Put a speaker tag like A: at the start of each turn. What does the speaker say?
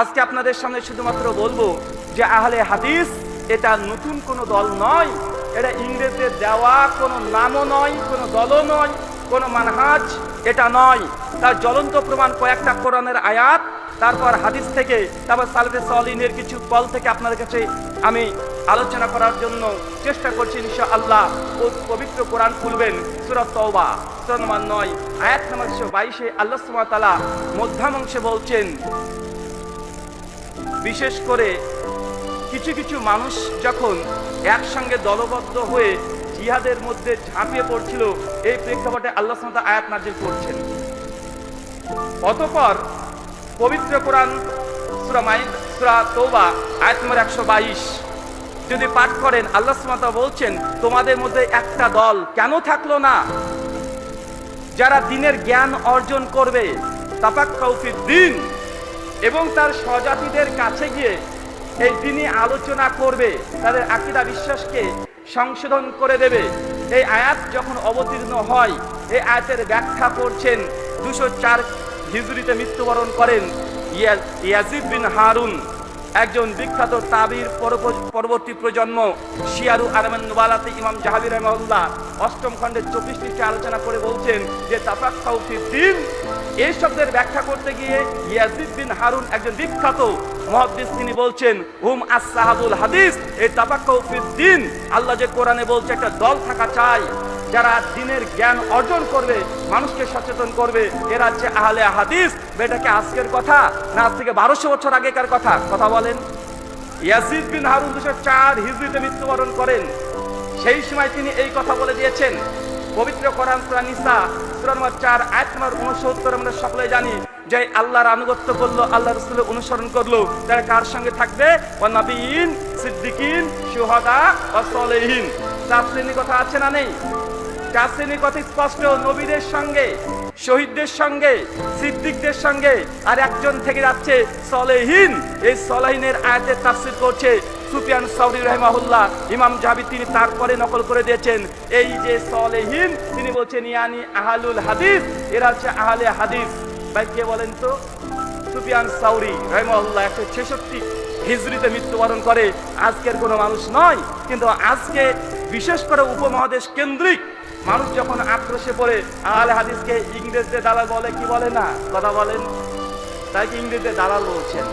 A: আজকে আপনাদের সামনে শুধুমাত্র বলব যে আহলে হাদিস, এটা নতুন কোনো দল নয়। এটা ইংরেজদের দেওয়া কোনো নামও নয়, কোনো দলও নয়, কোনো মানহাজ, এটা নয়। তার জ্বলন্ত প্রমাণ কয়েকটা কোরআনের আয়াত, তারপর হাদিস থেকে, তারপর সালফে সলিনের কিছু কল থেকে আপনাদের কাছে আমি আলোচনা করার জন্য চেষ্টা করছি ইনশা আল্লাহ ও পবিত্র কোরআন খুলবেন সুরত তওবা, সুরা নম্বর নয়, আয়াত নম্বর বাইশে আল্লাহ ওয়া মধ্যাংশে বলছেন বিশেষ করে কিছু কিছু মানুষ যখন একসঙ্গে দলবদ্ধ হয়ে জিহাদের মধ্যে ঝাঁপিয়ে পড়ছিল, এই প্রেক্ষাপটে আল্লাহ সামতা আয়াত নাজিল করছেন। অতপর পবিত্র কোরআন সুরা মাই সুরা তৌবা আয়াত নম্বর একশো বাইশ। যদি পাঠ করেন, আল্লাহ সুমাতা বলছেন, তোমাদের মধ্যে একটা দল কেন থাকল না? যারা দিনের জ্ঞান অর্জন করবে তাপাক কৌফির দিন এবং তার স্বজাতিদের কাছে গিয়ে এই দিনই আলোচনা করবে, তাদের আকিদা বিশ্বাসকে সংশোধন করে দেবে। এই আয়াত যখন অবতীর্ণ হয়, এই আয়াতের ব্যাখ্যা করছেন দুশো চার হিজুরিতে মৃত্যুবরণ করেন ইয়া- ইয়াজিদ বিন হারুন, একজন বিখ্যাত তাবির পরবর্তী প্রজন্ম, শিয়ারু আরমান নুবালাতে ইমাম জাহাবির রহমাল্লাহ অষ্টম খণ্ডের চব্বিশ পৃষ্ঠে আলোচনা করে বলছেন যে তাফাক দিন এই শব্দের ব্যাখ্যা করতে গিয়ে ইয়াজিদ বিন হারুন একজন বিখ্যাত মহাদ্দিস, তিনি বলছেন, হুম আসাহাবুল হাদিস, এই তাফাক দিন। আল্লাহ যে কোরআনে বলছে, একটা দল থাকা চাই। যারা দিনের জ্ঞান অর্জন করবে, মানুষকে সচেতন করবে এরা হচ্ছে আহলে হাদিস এটাকে আজকের কথা? না, আজ থেকে বারোশো বছর আগেকার কথা? কথা বলেন। ইয়াজিদ বিন হারুন দুশো চার হিজরিতে মৃত্যুবরণ করেন। সেই সময় তিনি এই কথা বলে দিয়েছেন পবিত্র কোরআন, সূরা নিসা, সূরা নম্বর চার, আয়াত নম্বর উনসত্তর আমরা সকলে জানি যে আল্লাহর আনুগত্য করল আল্লাহ রসুলের অনুসরণ করল। তারা কার সঙ্গে থাকবে? ও নবীন, সিদ্দিকিন সুহাদা ও সলেহীন। চার শ্রেণির কথা আছে না নেই? চার শ্রেণির কথা স্পষ্ট, নবীদের সঙ্গে, শহীদদের সঙ্গে, সিদ্দিকদের সঙ্গে, আর একজন থেকে যাচ্ছে সলেহীন। এই সলেহীনের আয়াতের তাফসির করছে সুফিয়ান সাউরি রহমাহুল্লাহ, ইমাম জাহাবি তিনি তারপরে নকল করে দিয়েছেন। এই যে সলেহীন, তিনি বলছেন, ইয়ানি আহালুল হাদিস, এরা হচ্ছে আহলে হাদিস। ভাই, কে বলেন তো? সুফিয়ান সাউরি রহমাহুল্লাহ একশো ছেষট্টি হিজরিতে মৃত্যুবরণ করে। আজকের কোনো মানুষ নয়, কিন্তু আজকে বিশেষ করে উপমহাদেশ কেন্দ্রিক মানুষ যখন আক্রোশে পড়ে, আহলে হাদিসকে ইংরেজদের দালাল বলে, কি বলে না? কথা বলেন। তাই ইংরেজদের দালাল বলছেন?